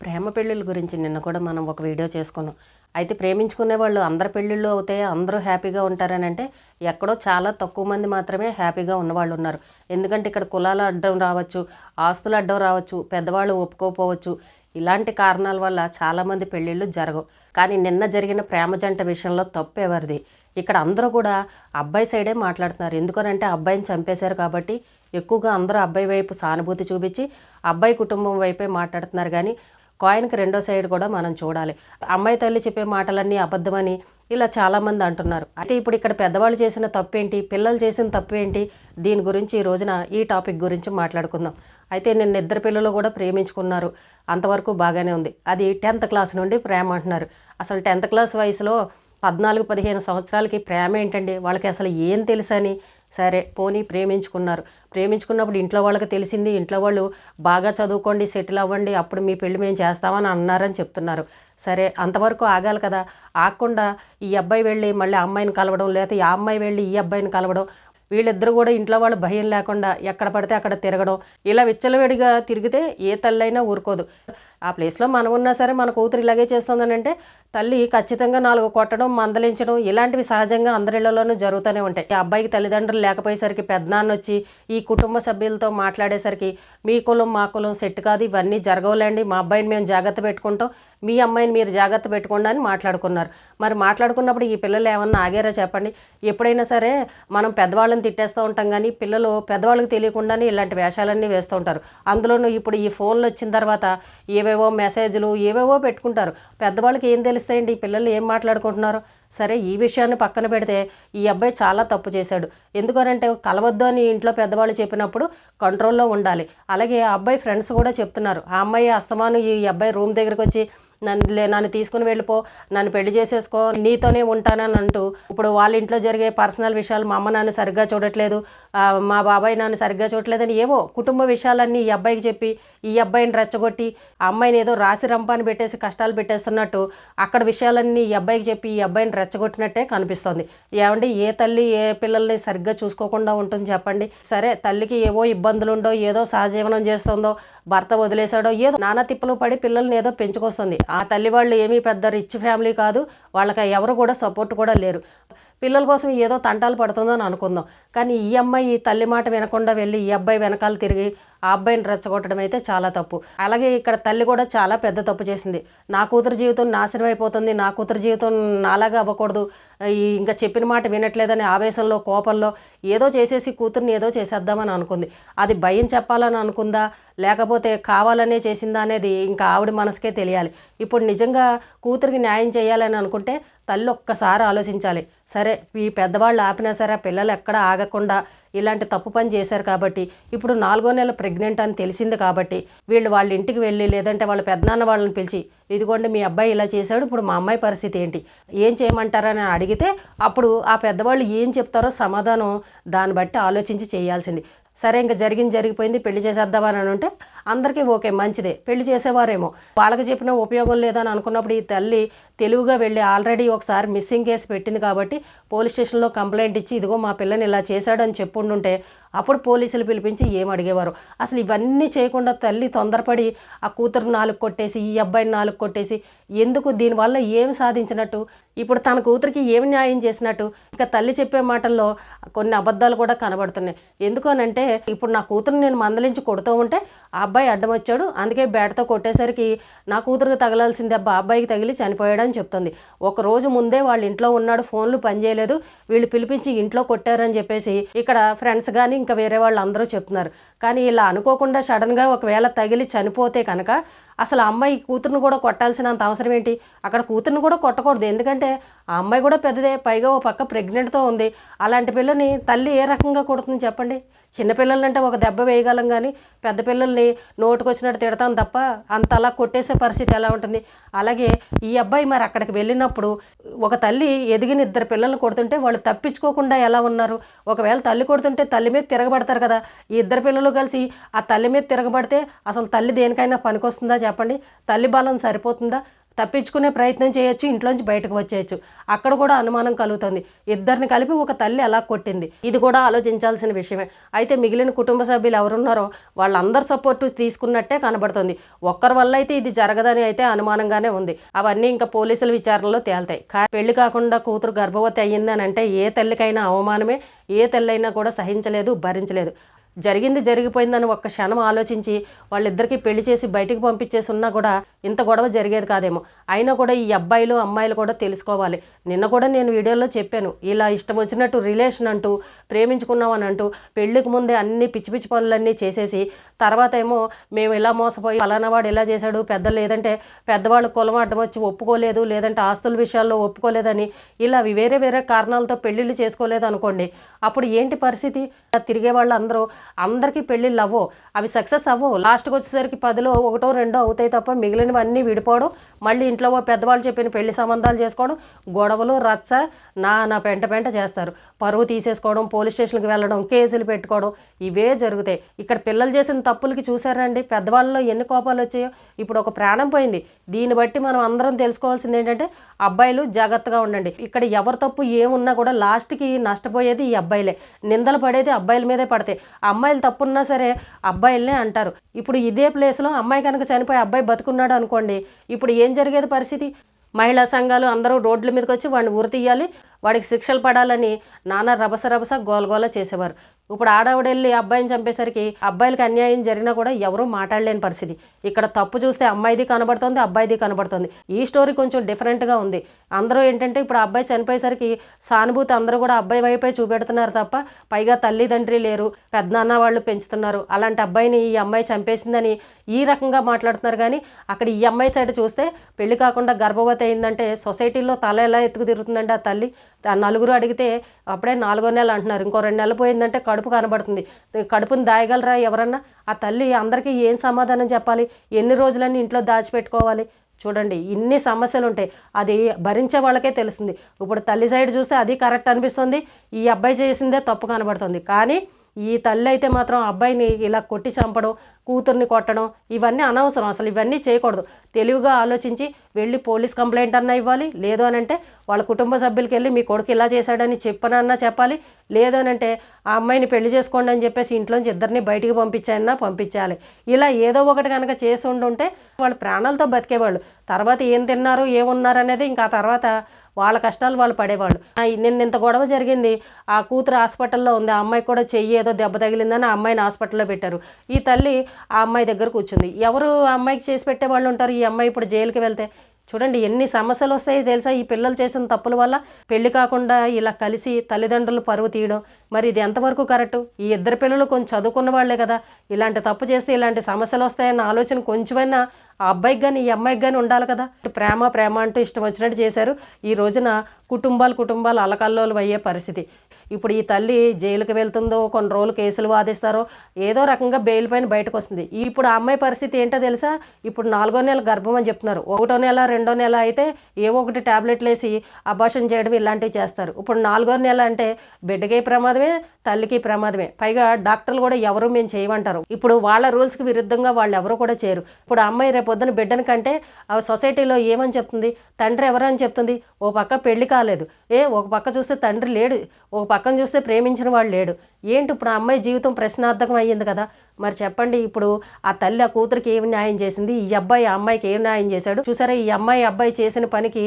ప్రేమ పెళ్ళిళ్ళ గురించి నిన్న కూడా మనం ఒక వీడియో చేసుకున్నాం. అయితే ప్రేమించుకునే వాళ్ళు అందరి పెళ్ళిళ్ళు అవుతాయి అందరూ హ్యాపీగా ఉంటారని అంటే ఎక్కడో చాలా తక్కువ మంది మాత్రమే హ్యాపీగా ఉన్నవాళ్ళు ఉన్నారు. ఎందుకంటే ఇక్కడ కులాల అడ్డం రావచ్చు ఆస్తుల అడ్డం రావచ్చు పెద్దవాళ్ళు ఒప్పుకోకపోవచ్చు. ఇలాంటి కారణాల వల్ల చాలామంది పెళ్ళిళ్ళు జరగవు. కానీ నిన్న జరిగిన ప్రేమ జంట విషయంలో తప్పేవారిది ఇక్కడ అందరూ కూడా అబ్బాయి సైడే మాట్లాడుతున్నారు. ఎందుకనంటే అబ్బాయిని చంపేశారు కాబట్టి ఎక్కువగా అందరూ అబ్బాయి వైపు సానుభూతి చూపించి అబ్బాయి కుటుంబం వైపే మాట్లాడుతున్నారు. కానీ కాయిన్కి రెండో సైడ్ కూడా మనం చూడాలి. అమ్మాయి తల్లి చెప్పే మాటలన్నీ అబద్ధమని ఇలా చాలామంది అంటున్నారు. అయితే ఇప్పుడు ఇక్కడ పెద్దవాళ్ళు చేసిన తప్పేంటి? పిల్లలు చేసిన తప్పేంటి? దీని గురించి ఈ రోజున ఈ టాపిక్ గురించి మాట్లాడుకుందాం. అయితే నిన్న ఇద్దరు పిల్లలు కూడా ప్రేమించుకున్నారు. అంతవరకు బాగానే ఉంది. అది టెన్త్ క్లాస్ నుండి ప్రేమ అంటున్నారు. అసలు టెన్త్ క్లాస్ వయసులో పద్నాలుగు పదిహేను సంవత్సరాలకి ప్రేమ ఏంటండి? వాళ్ళకి అసలు ఏం తెలుసని సరే పోనీ ప్రేమించుకున్నారు. ప్రేమించుకున్నప్పుడు ఇంట్లో వాళ్ళకి తెలిసింది ఇంట్లో వాళ్ళు బాగా చదువుకోండి సెటిల్ అవ్వండి అప్పుడు మీ పెళ్ళి మేము చేస్తామని అన్నారని చెప్తున్నారు. సరే అంతవరకు ఆగాలి కదా. ఆగకుండా ఈ అబ్బాయి వెళ్ళి మళ్ళీ ఆ అమ్మాయిని కలవడం లేకపోతే ఆ అమ్మాయి వెళ్ళి ఈ అబ్బాయిని కలవడం వీళ్ళిద్దరు కూడా ఇంట్లో వాళ్ళు భయం లేకుండా ఎక్కడ పడితే అక్కడ తిరగడం ఇలా విచ్చలవిడిగా తిరిగితే ఏ తల్లి అయినా ఊరుకోదు. ఆ ప్లేస్లో మనం ఉన్నా సరే మన కూతురు ఇలాగే చేస్తుందని అంటే తల్లి ఖచ్చితంగా నాలుగు కొట్టడం మందలించడం ఇలాంటివి సహజంగా అందరిళ్ళలోనూ జరుగుతూనే ఉంటాయి. ఈ అబ్బాయికి తల్లిదండ్రులు లేకపోయేసరికి పెద్దనాన్న వచ్చి ఈ కుటుంబ సభ్యులతో మాట్లాడేసరికి మీ కులం మా కులం సెట్ కాదు ఇవన్నీ జరగవులేండి మా అబ్బాయిని మేము జాగ్రత్త పెట్టుకుంటాం మీ అమ్మాయిని మీరు జాగ్రత్త పెట్టుకోండి అని మాట్లాడుకున్నారు. మరి మాట్లాడుకున్నప్పుడు ఈ పిల్లలు ఏమన్నా ఆగారా చెప్పండి? ఎప్పుడైనా సరే మనం పెద్దవాళ్ళని తిట్టేస్తూ ఉంటాం కానీ పిల్లలు పెద్దవాళ్ళకి తెలియకుండానే ఇలాంటి వేషాలన్నీ వేస్తూ ఉంటారు. అందులోనూ ఇప్పుడు ఈ ఫోన్లు వచ్చిన తర్వాత ఏవేవో మెసేజ్లు ఏవేవో పెట్టుకుంటారు. పెద్దవాళ్ళకి ఏం తెలుస్తాయండి? ఈ పిల్లలు ఏం మాట్లాడుకుంటున్నారు? సరే ఈ విషయాన్ని పక్కన పెడితే ఈ అబ్బాయి చాలా తప్పు చేశాడు. ఎందుకనంటే కలవద్దు అని ఇంట్లో పెద్దవాళ్ళు చెప్పినప్పుడు కంట్రోల్లో ఉండాలి. అలాగే ఆ అబ్బాయి ఫ్రెండ్స్ కూడా చెప్తున్నారు. ఆ అమ్మాయి అస్తమాను ఈ అబ్బాయి రూమ్ దగ్గరికి వచ్చి నన్ను లే నన్ను తీసుకుని వెళ్ళిపో నన్ను పెళ్ళి చేసేసుకో నీతోనే ఉంటానని అంటూ ఇప్పుడు వాళ్ళ ఇంట్లో జరిగే పర్సనల్ విషయాలు మా అమ్మ నన్ను సరిగ్గా చూడట్లేదు మా బాబాయ్ నన్ను సరిగ్గా చూడట్లేదని ఏవో కుటుంబ విషయాలన్నీ ఈ అబ్బాయికి చెప్పి ఈ అబ్బాయిని రెచ్చగొట్టి ఆ అమ్మాయిని ఏదో రాసి రంపాన్ని పెట్టేసి కష్టాలు పెట్టేస్తున్నట్టు అక్కడ విషయాలన్నీ ఈ అబ్బాయికి చెప్పి ఈ అబ్బాయిని రెచ్చగొట్టినట్టే కనిపిస్తుంది. ఏమండి ఏ తల్లి ఏ పిల్లల్ని సరిగ్గా చూసుకోకుండా ఉంటుంది చెప్పండి. సరే తల్లికి ఏవో ఇబ్బందులు ఉండో ఏదో సహజీవనం చేస్తుందో భర్త వదిలేశాడో ఏదో నానా తిప్పలు పడి పిల్లల్ని ఏదో పెంచుకొస్తుంది. ఆ తల్లి వాళ్ళు ఏమీ పెద్ద రిచ్ ఫ్యామిలీ కాదు. వాళ్ళకి ఎవరు కూడా సపోర్ట్ కూడా లేరు. పిల్లల కోసం ఏదో తంటాలు పడుతుందని అనుకుందాం. కానీ ఈ అమ్మాయి ఈ తల్లి మాట వినకుండా వెళ్ళి ఈ అబ్బాయి వెనకాల తిరిగి ఆ అబ్బాయిని రెచ్చగొట్టడం అయితే చాలా తప్పు. అలాగే ఇక్కడ తల్లి కూడా చాలా పెద్ద తప్పు చేసింది. నా కూతురు జీవితం నాశనం అయిపోతుంది నా కూతురు జీవితం నాలాగా అవ్వకూడదు ఈ ఇంకా చెప్పిన మాట వినట్లేదని ఆవేశంలో కోపంలో ఏదో చేసేసి కూతుర్ని ఏదో చేసేద్దామని అనుకుంది. అది భయం చెప్పాలని అనుకుందా? లేకపోతే కావాలనే చేసిందా అనేది ఇంకా ఆవిడ మనసుకే తెలియాలి. ఇప్పుడు నిజంగా కూతురికి న్యాయం చేయాలని అనుకుంటే తల్లి ఒక్కసారి ఆలోచించాలి. సరే ఈ పెద్దవాళ్ళు ఆపినా సరే పిల్లలు ఎక్కడ ఆగకుండా ఇలాంటి తప్పు పని చేశారు కాబట్టి ఇప్పుడు నాలుగో నెల ప్రెగ్నెంట్ అని తెలిసింది కాబట్టి వీళ్ళు వాళ్ళ ఇంటికి వెళ్ళి లేదంటే వాళ్ళ పెద్దనాన్న వాళ్ళని పిలిచి ఇదిగోండి మీ అబ్బాయి ఇలా చేశాడు ఇప్పుడు మా అమ్మాయి పరిస్థితి ఏంటి? ఏం చేయమంటారని అడిగితే అప్పుడు ఆ పెద్దవాళ్ళు ఏం చెప్తారో సమాధానం దాన్ని బట్టి ఆలోచించి చేయాల్సింది. సరే ఇంకా జరిగింది జరిగిపోయింది పెళ్ళి చేసేద్దామని అని ఉంటే అందరికీ ఓకే మంచిదే. పెళ్ళి చేసేవారేమో. వాళ్ళకి చెప్పిన ఉపయోగం లేదని అనుకున్నప్పుడు ఈ తల్లి తెలివిగా వెళ్ళి ఆల్రెడీ ఒకసారి మిస్సింగ్ కేసు పెట్టింది కాబట్టి పోలీస్ స్టేషన్లో కంప్లైంట్ ఇచ్చి ఇదిగో మా పిల్లని ఇలా చేశాడని చెప్పుండుంటే అప్పుడు పోలీసులు పిలిపించి ఏం అడిగేవారు? అసలు ఇవన్నీ చేయకుండా తల్లి తొందరపడి ఆ కూతురు నాలుగు కొట్టేసి ఈ అబ్బాయిని నాలుగు కొట్టేసి ఎందుకు దీనివల్ల ఏమి సాధించినట్టు? ఇప్పుడు తన కూతురికి ఏమి న్యాయం చేసినట్టు? ఇంకా తల్లి చెప్పే మాటల్లో కొన్ని అబద్ధాలు కూడా కనబడుతున్నాయి. ఎందుకనంటే ఇప్పుడు నా కూతురు నేను మందలించి కొడుతూ ఉంటే ఆ అబ్బాయి అడ్డం వచ్చాడు. అందుకే బ్యాట్తో కొట్టేసరికి నా కూతురికి తగలాల్సింది అబ్బా అబ్బాయికి తగిలి చనిపోయాడని చెప్తుంది. ఒక రోజు ముందే వాళ్ళ ఇంట్లో ఉన్నాడు ఫోన్లు పనిచేయలేదు. వీళ్ళు పిలిపించి ఇంట్లో కొట్టారని చెప్పేసి ఇక్కడ ఫ్రెండ్స్ కానీ ఇంకా వేరే వాళ్ళు అందరూ చెప్తున్నారు. కానీ ఇలా అనుకోకుండా సడన్గా ఒకవేళ తగిలి చనిపోతే కనుక అసలు అమ్మాయి కూతురుని కూడా కొట్టాల్సినంత అవసరం ఏంటి? అక్కడ కూతురుని కూడా కొట్టకూడదు. ఎందుకంటే ఆ అమ్మాయి కూడా పెద్దదే. పైగా ఓ పక్క ప్రెగ్నెంట్తో ఉంది. అలాంటి పిల్లని తల్లి ఏ రకంగా కొడుతుంది చెప్పండి. చిన్నపిల్లలంటే ఒక దెబ్బ వేయగలం కానీ పెద్ద పిల్లల్ని నోటుకొచ్చినట్టు తిడతాం తప్ప అంత అలా కొట్టేసే పరిస్థితి ఎలా ఉంటుంది? అలాగే ఈ అబ్బాయి మరి అక్కడికి వెళ్ళినప్పుడు ఒక తల్లి ఎదిగిన ఇద్దరు పిల్లల్ని కొడుతుంటే వాళ్ళు తప్పించుకోకుండా ఎలా ఉన్నారు? ఒకవేళ తల్లి కొడుతుంటే తల్లి మీద తిరగబడతారు కదా. ఈ ఇద్దరు పిల్లలు కలిసి ఆ తల్లి మీద తిరగబడితే అసలు తల్లి దేనికైనా పనికొస్తుందా చెప్పండి. తల్లి బలం సరిపోతుందా? తప్పించుకునే ప్రయత్నం చేయొచ్చు ఇంట్లోంచి బయటకు వచ్చేయచ్చు. అక్కడ కూడా అనుమానం కలుగుతుంది. ఇద్దరిని కలిపి ఒక తల్లి ఎలా కొట్టింది. ఇది కూడా ఆలోచించాల్సిన విషయమే. అయితే మిగిలిన కుటుంబ సభ్యులు ఎవరున్నారో వాళ్ళందరి సపోర్ట్ తీసుకున్నట్టే కనబడుతుంది. ఒక్కరి వల్ల అయితే ఇది జరగదని అయితే అనుమానంగానే ఉంది. అవన్నీ ఇంకా పోలీసుల విచారణలో తేల్తాయి. పెళ్ళి కాకుండా కూతురు గర్భవతి అయ్యిందని అంటే ఏ తల్లికైనా అవమానమే. ఏ తల్లైనా కూడా సహించలేదు భరించలేదు. జరిగింది జరిగిపోయిందని ఒక్క క్షణం ఆలోచించి వాళ్ళిద్దరికీ పెళ్ళి చేసి బయటికి పంపించేసి ఉన్నా కూడా ఇంత గొడవ జరిగేది కాదేమో. అయినా కూడా ఈ అబ్బాయిలు అమ్మాయిలు కూడా తెలుసుకోవాలి. నిన్న కూడా నేను వీడియోలో చెప్పాను. ఇలా ఇష్టం వచ్చినట్టు రిలేషన్ అంటూ ప్రేమించుకున్నామని అంటూ పెళ్ళికి ముందే అన్ని పిచ్చి పిచ్చి పనులన్నీ చేసేసి తర్వాత ఏమో మేము ఇలా మోసపోయి ఫలానావాడు ఇలా చేశాడు పెద్ద లేదంటే పెద్దవాళ్ళు కులం అడ్డం వచ్చి ఒప్పుకోలేదు లేదంటే ఆస్తుల విషయాల్లో ఒప్పుకోలేదని ఇలా వేరే వేరే కారణాలతో పెళ్ళిళ్ళు చేసుకోలేదు అనుకోండి. అప్పుడు ఏంటి పరిస్థితి? తిరిగే వాళ్ళు అందరూ అందరికీ పెళ్ళిళ్ళు అవ్వవు. అవి సక్సెస్ అవ్వవు. లాస్ట్కి వచ్చేసరికి పదిలో ఒకటో రెండో అవుతాయి తప్ప మిగిలినవన్నీ విడిపోవడం మళ్ళీ ఇంట్లో పెద్దవాళ్ళు చెప్పిన పెళ్ళి సంబంధాలు చేసుకోవడం గొడవలు రచ్చ నా నా పెంట పెంట చేస్తారు. పరువు తీసేసుకోవడం పోలీస్ స్టేషన్కి వెళ్ళడం కేసులు పెట్టుకోవడం ఇవే జరుగుతాయి. ఇక్కడ పిల్లలు చేసిన తప్పులకి చూసారండి పెద్దవాళ్ళలో ఎన్ని కోపాలు వచ్చాయో. ఇప్పుడు ఒక ప్రాణం పోయింది. దీన్ని బట్టి మనం అందరం తెలుసుకోవాల్సింది ఏంటంటే అబ్బాయిలు జాగ్రత్తగా ఉండండి. ఇక్కడ ఎవరి తప్పు ఏమున్నా కూడా లాస్ట్కి నష్టపోయేది ఈ అబ్బాయిలే. నిందలు పడేది అబ్బాయిల మీదే పడతాయి. అమ్మాయిలు తప్పున్నా సరే అబ్బాయిలనే అంటారు. ఇప్పుడు ఇదే ప్లేస్లో అమ్మాయి కనుక చనిపోయి అబ్బాయి బతుకున్నాడు అనుకోండి ఇప్పుడు ఏం జరిగేది పరిస్థితి? మహిళా సంఘాలు అందరూ రోడ్ల మీదకి వచ్చి వాడిని ఉరి తీయాలి వాడికి శిక్షలు పడాలని నానా రభస రభస గోలగోల చేసేవారు. ఇప్పుడు ఆడవిడెళ్ళి అబ్బాయిని చంపేసరికి అబ్బాయిలకి అన్యాయం జరిగినా కూడా ఎవరూ మాట్లాడలేని పరిస్థితి. ఇక్కడ తప్పు చూస్తే అమ్మాయిది కనబడుతుంది అబ్బాయిది కనబడుతుంది. ఈ స్టోరీ కొంచెం డిఫరెంట్గా ఉంది. అందరూ ఏంటంటే ఇప్పుడు అబ్బాయి చనిపోయేసరికి సానుభూతి అందరూ కూడా అబ్బాయి వైపే చూపెడుతున్నారు తప్ప పైగా తల్లిదండ్రి లేరు పెద్దనాన్న వాళ్ళు పెంచుతున్నారు. అలాంటి అబ్బాయిని ఈ అమ్మాయి చంపేసిందని ఈ రకంగా మాట్లాడుతున్నారు. కానీ అక్కడ ఈ అమ్మాయి సైడ్ చూస్తే పెళ్ళి కాకుండా గర్భవతి అయిందంటే సొసైటీలో తల ఎలా ఎత్తుకు తిరుగుతుందండి ఆ తల్లి? నలుగురు అడిగితే అప్పుడే నాలుగో నెల అంటున్నారు. ఇంకో రెండు నెలలు పోయిందంటే కడుపు కనబడుతుంది. కడుపుని దాయగలరా ఎవరన్నా? ఆ తల్లి అందరికీ ఏం సమాధానం చెప్పాలి? ఎన్ని రోజులన్నీ ఇంట్లో దాచిపెట్టుకోవాలి? చూడండి ఇన్ని సమస్యలు ఉంటాయి అది భరించే వాళ్ళకే తెలుస్తుంది. ఇప్పుడు తల్లి సైడ్ చూస్తే అది కరెక్ట్ అనిపిస్తుంది. ఈ అబ్బాయి చేసిందే తప్పు కనబడుతుంది. కానీ ఈ తల్లి అయితే మాత్రం అబ్బాయిని ఇలా కొట్టి చంపడం కూతుర్ని కొట్టడం ఇవన్నీ అనవసరం. అసలు ఇవన్నీ చేయకూడదు. తెలివిగా ఆలోచించి వెళ్ళి పోలీస్ కంప్లైంట్ అన్నా ఇవ్వాలి. లేదు అని అంటే వాళ్ళ కుటుంబ సభ్యులకి వెళ్ళి మీ కొడుకు ఇలా చేశాడని చెప్పనన్నా చెప్పాలి. లేదు అని అంటే ఆ అమ్మాయిని పెళ్ళి చేసుకోండి అని చెప్పేసి ఇంట్లోంచి ఇద్దరిని బయటికి పంపించాయన్నా పంపించాలి. ఇలా ఏదో ఒకటి కనుక చేసి ఉండుంటే వాళ్ళు ప్రాణాలతో బతికేవాళ్ళు. తర్వాత ఏం తిన్నారు ఏమున్నారు అనేది ఇంకా ఆ తర్వాత వాళ్ళ కష్టాలు వాళ్ళు పడేవాళ్ళు. నిన్న ఇంత గొడవ జరిగింది. ఆ కూతురు హాస్పిటల్లో ఉంది. ఆ అమ్మాయికి కూడా చెయ్యి ఏదో దెబ్బ తగిలిందని ఆ అమ్మాయిని హాస్పిటల్లో పెట్టారు. ఈ తల్లి ఆ అమ్మాయి దగ్గర కూర్చుంది. ఎవరు ఆ అమ్మాయికి చేసి పెట్టే వాళ్ళు ఉంటారు? ఈ అమ్మాయి ఇప్పుడు జైలుకి వెళ్తే. చూడండి ఎన్ని సమస్యలు వస్తాయో తెలుసా? ఈ పిల్లలు చేసిన తప్పుల వల్ల పెళ్ళి కాకుండా ఇలా కలిసి తల్లిదండ్రులు పరువు తీయడం మరి ఇది ఎంతవరకు కరెక్ట్? ఈ ఇద్దరు పిల్లలు కొంచెం చదువుకున్న వాళ్ళే కదా. ఇలాంటి తప్పు చేస్తే ఇలాంటి సమస్యలు వస్తాయన్న ఆలోచన కొంచెమైనా ఆ అబ్బాయికి కానీ ఈ అమ్మాయికి కానీ ఉండాలి కదా. ప్రేమ ప్రేమ అంటూ ఇష్టం వచ్చినట్టు చేశారు. ఈ రోజున కుటుంబాలు కుటుంబాలు అలకల్లోలు అయ్యే పరిస్థితి. ఇప్పుడు ఈ తల్లి జైలుకి వెళ్తుందో కొన్ని రోజులు కేసులు వాదిస్తారో ఏదో రకంగా బెయిల్ పైన బయటకు వస్తుంది. ఇప్పుడు ఆ అమ్మాయి పరిస్థితి ఏంటో తెలుసా? ఇప్పుడు నాలుగో నెల గర్భం అని చెప్తున్నారు. ఒకటో నెల రెండో నెల అయితే ఏవో ఒకటి టాబ్లెట్లు వేసి అబార్షన్ చేయడం ఇలాంటివి చేస్తారు. ఇప్పుడు నాలుగో నెల అంటే బిడ్డకి ప్రమాదమే తల్లికి ప్రమాదమే. పైగా డాక్టర్లు కూడా ఎవరు మేము చేయమంటారు. ఇప్పుడు వాళ్ళ రూల్స్కి విరుద్ధంగా వాళ్ళు ఎవరు కూడా చేయరు. ఇప్పుడు అమ్మాయి అమ్మాయి రేపొద్దున బిడ్డని కంటే ఆ సొసైటీలో ఏమని చెప్తుంది? తండ్రి ఎవరని చెప్తుంది? ఓ పక్క పెళ్ళి కాలేదు. ఏ ఒక పక్క చూస్తే తండ్రి లేడు. ఒక పక్కన చూస్తే ప్రేమించిన వాడు లేడు. ఏంటి ఇప్పుడు ఆ అమ్మాయి జీవితం ప్రశ్నార్థకం అయ్యింది కదా? మరి చెప్పండి ఇప్పుడు ఆ తల్లి ఆ కూతురికి ఏం న్యాయం చేసింది? ఈ అబ్బాయి ఆ అమ్మాయికి ఏం న్యాయం చేశాడు? చూసారా ఈ అమ్మాయి అబ్బాయి చేసిన పనికి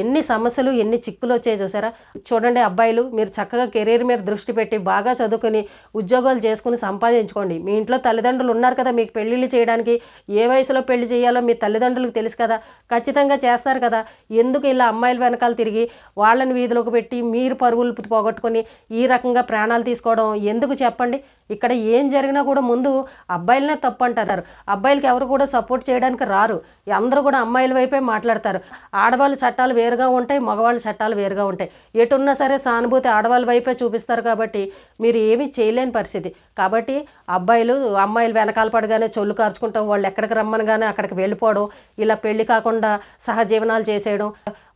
ఎన్ని సమస్యలు ఎన్ని చిక్కులు వచ్చాయి చూసారా చూడండి అబ్బాయిలు మీరు చక్కగా కెరీర్ మీద దృష్టి పెట్టి బాగా చదువుకుని ఉద్యోగాలు చేసుకుని సంపాదించుకోండి. మీ ఇంట్లో తల్లిదండ్రులు ఉన్నారు కదా మీకు పెళ్ళిళ్ళు చేయడానికి ఏ వయసులో పెళ్ళి చేయాలో మీ తల్లిదండ్రులకు తెలుసు కదా ఖచ్చితంగా చేస్తారు కదా. ఎందుకు ఇలా అమ్మాయిల వెనకాల తిరిగి వాళ్ళని వీధిలోకి పెట్టి మీరు పరువులు పోగొట్టుకొని ఈ రకంగా ప్రాణాలు తీసుకోవడం ఎందుకు చెప్పండి? ఇక్కడ ఏం జరిగినా కూడా ముందు అబ్బాయిలనే తప్పు అంటారు అబ్బాయిలకి ఎవరు కూడా సపోర్ట్ చేయడానికి రారు. అందరూ కూడా అమ్మాయిల వైపే మాట్లాడతారు. ఆడవాళ్ళు చట్టాలు వేరుగా ఉంటాయి మగవాళ్ళ చట్టాలు వేరుగా ఉంటాయి. ఎటున్నా సరే సానుభూతి ఆడవాళ్ళ వైపే చూపిస్తారు కాబట్టి మీరు ఏమీ చేయలేని పరిస్థితి. కాబట్టి అబ్బాయిలు అమ్మాయిలు వెనకాల పడగానే చొల్లు కార్చుకుంటాం వాళ్ళు ఎక్కడికి రమ్మనగానే అక్కడికి వెళ్ళిపోవడం ఇలా పెళ్ళి కాకుండా సహజీవనాలు చేసేయడం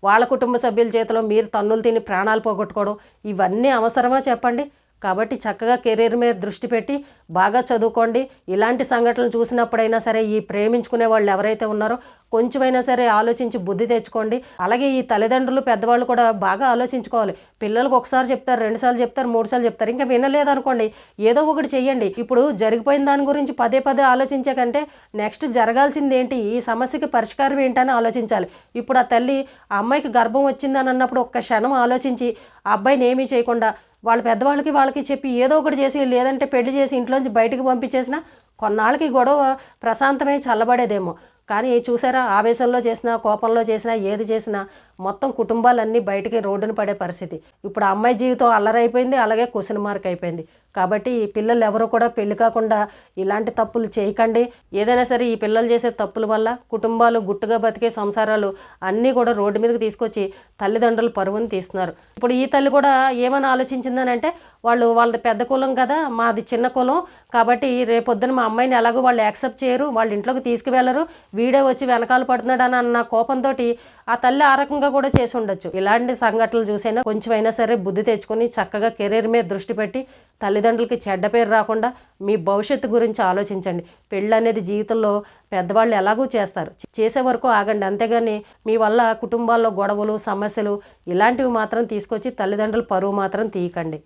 వాళ్ళ కుటుంబ సభ్యుల చేతిలో మీరు తన్నులు తిని ప్రాణాలు పోగొట్టుకోవడం ఇవన్నీ అవసరమా చెప్పండి? కాబట్టి చక్కగా కెరీర్ మీద దృష్టి పెట్టి బాగా చదువుకోండి. ఇలాంటి సంఘటనలు చూసినప్పుడైనా సరే ఈ ప్రేమించుకునే వాళ్ళు ఎవరైతే ఉన్నారో కొంచెమైనా సరే ఆలోచించి బుద్ధి తెచ్చుకోండి. అలాగే ఈ తల్లిదండ్రులు పెద్దవాళ్ళు కూడా బాగా ఆలోచించుకోవాలి. పిల్లలకు ఒకసారి చెప్తారు రెండుసార్లు చెప్తారు మూడు సార్లు చెప్తారు. ఇంకా వినలేదు అనుకోండి ఏదో ఒకటి చెయ్యండి. ఇప్పుడు జరిగిపోయిన దాని గురించి పదే పదే ఆలోచించే కంటే నెక్స్ట్ జరగాల్సింది ఏంటి? ఈ సమస్యకి పరిష్కారం ఏంటని ఆలోచించాలి. ఇప్పుడు ఆ తల్లి ఆ అమ్మాయికి గర్భం వచ్చిందని అన్నప్పుడు ఒక్క క్షణం ఆలోచించి ఆ అబ్బాయిని ఏమీ చేయకుండా వాళ్ళ పెద్దవాళ్ళకి వాళ్ళకి చెప్పి ఏదో ఒకటి చేసి లేదంటే పెళ్ళి చేసి ఇంట్లోంచి బయటికి పంపించేసిన కొన్నాళ్ళకి గొడవ ప్రశాంతమై చల్లబడేదేమో. కానీ చూసారా ఆవేశంలో చేసినా కోపంలో చేసినా ఏది చేసినా మొత్తం కుటుంబాలన్నీ బయటికి రోడ్డున పడే పరిస్థితి. ఇప్పుడు ఆ అమ్మాయి జీవితం అల్లరైపోయింది అలాగే క్వశ్చన్ మార్క్ అయిపోయింది. కాబట్టి ఈ పిల్లలు ఎవరు కూడా పెళ్ళి కాకుండా ఇలాంటి తప్పులు చేయకండి. ఏదైనా సరే ఈ పిల్లలు చేసే తప్పుల వల్ల కుటుంబాలు గుట్టుగా బతికే సంసారాలు అన్నీ కూడా రోడ్డు మీదకి తీసుకొచ్చి తల్లిదండ్రులు పరువుని తీస్తున్నారు. ఇప్పుడు ఈ తల్లి కూడా ఏమని ఆలోచించిందని అంటే వాళ్ళు వాళ్ళది పెద్ద కులం కదా మాది చిన్న కులం కాబట్టి రేపొద్దున మా అమ్మాయిని ఎలాగో వాళ్ళు యాక్సెప్ట్ చేయరు వాళ్ళ ఇంట్లోకి తీసుకువెళ్ళరు వీడే వచ్చి వెనకాల పడుతున్నాడు అని అన్న కోపంతో ఆ తల్లి ఆ రకంగా కూడా చేసి ఉండొచ్చు. ఇలాంటి సంఘటనలు చూసైనా కొంచెమైనా సరే బుద్ధి తెచ్చుకొని చక్కగా కెరీర్ మీద దృష్టి పెట్టి తల్లిదండ్రులకి చెడ్డ పేరు రాకుండా మీ భవిష్యత్తు గురించి ఆలోచించండి. పెళ్ళి అనేది జీవితంలో పెద్దవాళ్ళు ఎలాగూ చేస్తారు. చేసే వరకు ఆగండి. అంతేగాని మీ వల్ల కుటుంబాల్లో గొడవలు సమస్యలు ఇలాంటివి మాత్రం తీసుకొచ్చి తల్లిదండ్రుల పరువు మాత్రం తీయకండి.